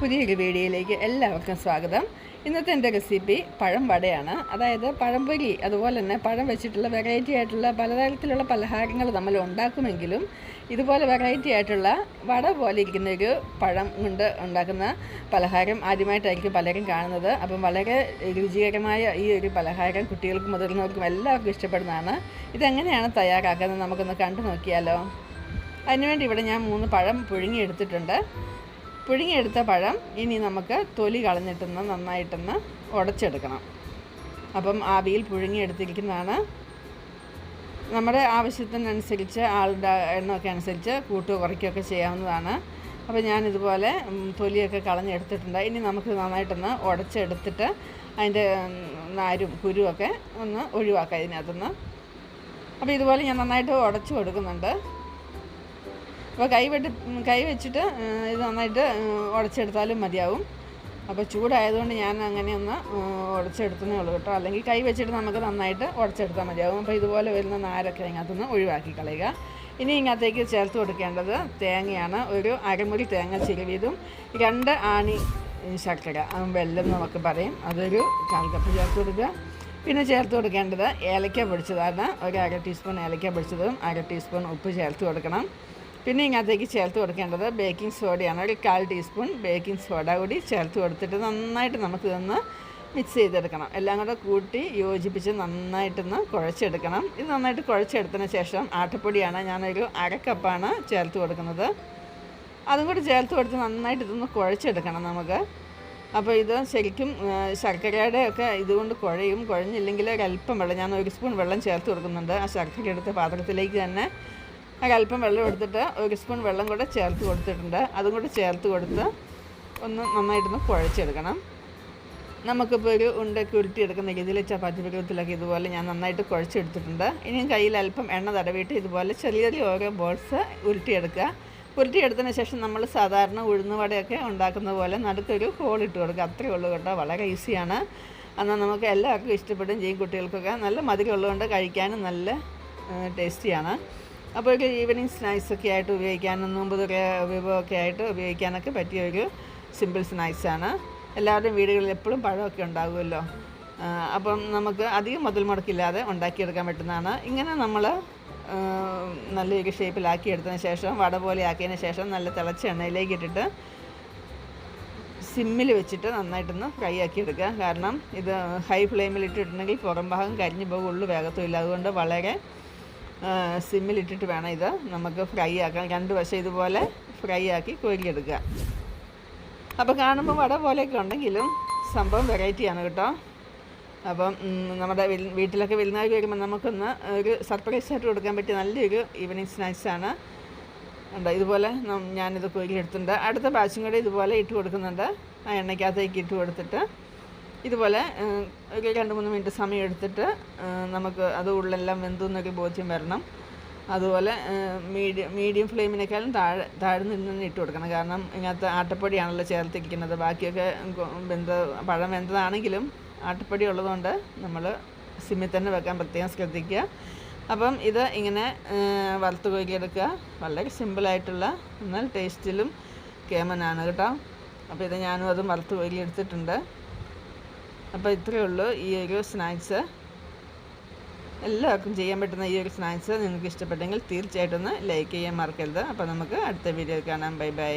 പുതിയൊരു വീഡിയോയിലേക്ക് എല്ലാവർക്കും സ്വാഗതം. ഇന്നത്തെ എന്റെ റെസിപ്പി പഴം വടയാണ്. അതായത് പഴംപൊരി അതുപോലെ തന്നെ പഴം വെച്ചിട്ടുള്ള വെറൈറ്റി ആയിട്ടുള്ള പലതരത്തിലുള്ള പലഹാരങ്ങൾ നമ്മൾ ഉണ്ടാക്കുമെങ്കിലും ഇതുപോലെ വെറൈറ്റി ആയിട്ടുള്ള വട പോലെ ഇരിക്കുന്ന ഒരു പഴം കൊണ്ട് ഉണ്ടാക്കുന്ന പലഹാരം ആദ്യമായിട്ടായിരിക്കും പലരും കാണുന്നത്. അപ്പം വളരെ രുചികരമായ ഈ ഒരു പലഹാരം കുട്ടികൾക്കും മുതിർന്നവർക്കും എല്ലാവർക്കും ഇഷ്ടപ്പെടുന്നതാണ്. ഇതെങ്ങനെയാണ് തയ്യാറാക്കുന്നത് നമുക്കൊന്ന് കണ്ടു നോക്കിയാലോ? അതിനുവേണ്ടി ഇവിടെ ഞാൻ മൂന്ന് പഴം പുഴുങ്ങിയെടുത്തിട്ടുണ്ട് പുഴുങ്ങിയെടുത്ത പഴം ഇനി നമുക്ക് തൊലി കളഞ്ഞിട്ടൊന്ന് നന്നായിട്ടൊന്ന് ഉടച്ചെടുക്കണം. അപ്പം ആവിയിൽ പുഴുങ്ങിയെടുത്തിരിക്കുന്നതാണ്. നമ്മുടെ ആവശ്യത്തിനനുസരിച്ച് ആളുടെ എണ്ണമൊക്കെ അനുസരിച്ച് കൂട്ടുകയോ കുറയ്ക്കുകയൊക്കെ ചെയ്യാവുന്നതാണ്. അപ്പോൾ ഞാനിതുപോലെ തൊലിയൊക്കെ കളഞ്ഞെടുത്തിട്ടുണ്ട്. ഇനി നമുക്ക് നന്നായിട്ടൊന്ന് ഉടച്ചെടുത്തിട്ട് അതിന്റെ നാരും കുരുവൊക്കെ ഒന്ന് ഒഴിവാക്കാം ഇതിനകത്തുനിന്ന് അപ്പോൾ ഇതുപോലെ ഞാൻ നന്നായിട്ട് ഉടച്ചു കൊടുക്കുന്നുണ്ട്. അപ്പോൾ കൈ വെട്ടി കൈ വെച്ചിട്ട് ഇത് നന്നായിട്ട് ഉടച്ചെടുത്താലും മതിയാവും. അപ്പോൾ ചൂടായതുകൊണ്ട് ഞാൻ അങ്ങനെ ഒന്ന് ഉടച്ചെടുത്തേ ഉള്ളൂ കേട്ടോ. അല്ലെങ്കിൽ കൈ വെച്ചിട്ട് നമുക്ക് നന്നായിട്ട് ഉടച്ചെടുത്താൽ മതിയാവും. അപ്പോൾ ഇതുപോലെ വരുന്ന നാരൊക്കെ ഇതിനകത്തുനിന്ന് ഒഴിവാക്കി കളയുക. ഇനി ഇതിനകത്തേക്ക് ചേർത്ത് കൊടുക്കേണ്ടത് തേങ്ങയാണ്. ഒരു അരമുറി തേങ്ങ ചിരുവിയതും രണ്ട് ആണി ശർക്കര വെല്ലം നമുക്ക് പറയും. അതൊരു കാൽ കപ്പ് ചേർത്ത് കൊടുക്കുക. പിന്നെ ചേർത്ത് കൊടുക്കേണ്ടത് ഏലക്ക പൊടിച്ചതാണ്. ഒരു അര ടീസ്പൂൺ ഏലക്ക പൊടിച്ചതും അര ടീസ്പൂൺ ഉപ്പ് ചേർത്ത് കൊടുക്കണം. പിന്നെ ഇങ്ങനത്തേക്ക് ചേർത്ത് കൊടുക്കേണ്ടത് ബേക്കിംഗ് സോഡയാണ് ഒരു കാൽ ടീസ്പൂൺ ബേക്കിംഗ് സോഡ കൂടി ചേർത്ത് കൊടുത്തിട്ട് നന്നായിട്ട് നമുക്ക് ഇതൊന്ന് മിക്സ് ചെയ്തെടുക്കണം. എല്ലാം കൂടെ കൂട്ടി യോജിപ്പിച്ച് നന്നായിട്ടൊന്ന് കുഴച്ചെടുക്കണം. ഇത് നന്നായിട്ട് കുഴച്ചെടുത്തതിന് ശേഷം ആട്ടപ്പൊടിയാണ് ഞാനൊരു അരക്കപ്പാണ് കപ്പാണ് ചേർത്ത് കൊടുക്കുന്നത്. അതും കൂടി ചേർത്ത് കൊടുത്ത് നന്നായിട്ട് ഇതൊന്ന് കുഴച്ചെടുക്കണം നമുക്ക്. അപ്പോൾ ഇത് ശരിക്കും ശർക്കരയുടെ ഒക്കെ ഇതുകൊണ്ട് കുഴയും. കുഴഞ്ഞില്ലെങ്കിൽ ഒരല്പം വെള്ളം ഞാൻ ഒരു സ്പൂൺ വെള്ളം ചേർത്ത് കൊടുക്കുന്നുണ്ട് ആ ശർക്കര എടുത്ത പാത്രത്തിലേക്ക് തന്നെ. ഒരല്പം വെള്ളം എടുത്തിട്ട് ഒരു സ്പൂൺ വെള്ളം കൂടെ ചേർത്ത് കൊടുത്തിട്ടുണ്ട്. അതും കൂടെ ചേർത്ത് കൊടുത്ത് ഒന്ന് നന്നായിട്ടൊന്ന് കുഴച്ചെടുക്കണം. നമുക്കിപ്പോൾ ഒരു ഉണ്ടൊക്കെ ഉരുട്ടിയെടുക്കുന്ന രീതിയിൽ ചപ്പാത്തി പരുവത്തിലൊക്കെ ഇതുപോലെ ഞാൻ നന്നായിട്ട് കുഴച്ചെടുത്തിട്ടുണ്ട്. ഇനിയും കയ്യിൽ അല്പം എണ്ണ തടവിയിട്ട് ഇതുപോലെ ചെറിയ ചെറിയ ഓരോ ബോൾസ് ഉരുട്ടിയെടുക്കുക. ഉരുട്ടിയെടുത്തതിന് ശേഷം നമ്മൾ സാധാരണ ഉഴുന്ന് വടയൊക്കെ ഉണ്ടാക്കുന്ന പോലെ നടുക്കൊരു ഹോൾ ഇട്ട് കൊടുക്കുക. അത്രയേ ഉള്ളൂ കേട്ടോ. വളരെ ഈസിയാണ്. എന്നാൽ നമുക്ക് എല്ലാവർക്കും ഇഷ്ടപ്പെടും. ചെയ്യും കുട്ടികൾക്കൊക്കെ നല്ല മധുരമുള്ളതുകൊണ്ട് കഴിക്കാനും നല്ല ടേസ്റ്റിയാണ്. അപ്പോൾ ഒരു ഈവനിങ് സ്നാക്സ് ഒക്കെ ആയിട്ട് ഉപയോഗിക്കാനും നോമ്പ് തുറ വിഭവമൊക്കെ ആയിട്ട് ഉപയോഗിക്കാനൊക്കെ പറ്റിയ ഒരു സിമ്പിൾ സ്നാക്സാണ് എല്ലാവരുടെയും വീടുകളിൽ എപ്പോഴും പഴമൊക്കെ ഉണ്ടാകുമല്ലോ അപ്പം നമുക്ക് അധികം മുതൽ മുടക്കില്ലാതെ ഉണ്ടാക്കിയെടുക്കാൻ പറ്റുന്നതാണ്. ഇങ്ങനെ നമ്മൾ നല്ലൊരു ഷേപ്പിലാക്കി എടുത്തതിന് ശേഷം വട പോലെ ആക്കിയതിന് ശേഷം നല്ല തിളച്ച എണ്ണയിലേക്ക് ഇട്ടിട്ട് സിമ്മിൽ വെച്ചിട്ട് നന്നായിട്ടൊന്ന് ഫ്രൈ ആക്കി എടുക്കുക. കാരണം ഇത് ഹൈ ഫ്ലെയിമിൽ ഇട്ടിട്ടുണ്ടെങ്കിൽ പുറം ഭാഗം കരിഞ്ഞു പോകും ഉള്ളു വേഗത്തുമില്ല അതുകൊണ്ട് വളരെ സിമ്മിൽ ഇട്ടിട്ട് വേണം ഇത് നമുക്ക് ഫ്രൈ ആക്കാൻ. രണ്ട് വശം ഇതുപോലെ ഫ്രൈ ആക്കി കോരിയെടുക്കുക. അപ്പോൾ കാണുമ്പോൾ വട പോലെയൊക്കെ ഉണ്ടെങ്കിലും സംഭവം വെറൈറ്റിയാണ് കേട്ടോ. അപ്പം നമ്മുടെ വീട്ടിലൊക്കെ വിരുന്നുകാർ വരുമ്പോൾ നമുക്കൊന്ന് ഒരു സർപ്രൈസ് ആയിട്ട് കൊടുക്കാൻ പറ്റിയ നല്ലൊരു ഈവനിങ് സ്നാക്സാണ് ഉണ്ട് ഇതുപോലെ ഞാനിത് കോരിയെടുത്തിട്ടുണ്ട്. അടുത്ത ബാച്ചും കൂടെ ഇതുപോലെ ഇട്ട് കൊടുക്കുന്നുണ്ട്. ആ എണ്ണയ്ക്കകത്തേക്ക് ഇട്ട് കൊടുത്തിട്ട്. ഇതുപോലെ ഒരു രണ്ട് മൂന്ന് മിനിറ്റ് സമയം എടുത്തിട്ട് നമുക്ക് അത് ഉള്ളെല്ലാം വെന്തുന്നൊരു ബോധ്യം വരണം. അതുപോലെ മീഡിയം മീഡിയം ഫ്ലെയിമിനേക്കാളും താഴെ താഴെ നിന്ന് ഇട്ട് കൊടുക്കണം. കാരണം ഇതിനകത്ത് ആട്ടപ്പൊടിയാണല്ലോ ചേർത്തിരിക്കുന്നത്. ബാക്കിയൊക്കെ വെന്ത പഴം വെന്തതാണെങ്കിലും ആട്ടപ്പൊടി ഉള്ളതുകൊണ്ട് നമ്മൾ സിമ്മിൽ തന്നെ വെക്കാൻ പ്രത്യേകം ശ്രദ്ധിക്കുക. അപ്പം ഇത് ഇങ്ങനെ വറുത്ത് കോരിയെടുക്കുക. വളരെ സിമ്പിളായിട്ടുള്ള എന്നാൽ ടേസ്റ്റിലും കേമനാണ് കേട്ടോ. അപ്പോൾ ഇത് ഞാനും അതും വറുത്ത് കോരി എടുത്തിട്ടുണ്ട് അപ്പോൾ ഇത്രയേ ഉള്ളൂ ഈ ഒരു സ്നാക്സ്. എല്ലാവർക്കും ചെയ്യാൻ പറ്റുന്ന ഈ ഒരു സ്നാക്സ് നിങ്ങൾക്ക് ഇഷ്ടപ്പെട്ടെങ്കിൽ തീർച്ചയായിട്ടും ഒന്ന് ലൈക്ക് ചെയ്യാൻ മറക്കരുത്. അപ്പോൾ നമുക്ക് അടുത്ത വീഡിയോയിൽ കാണാം. Bye bye.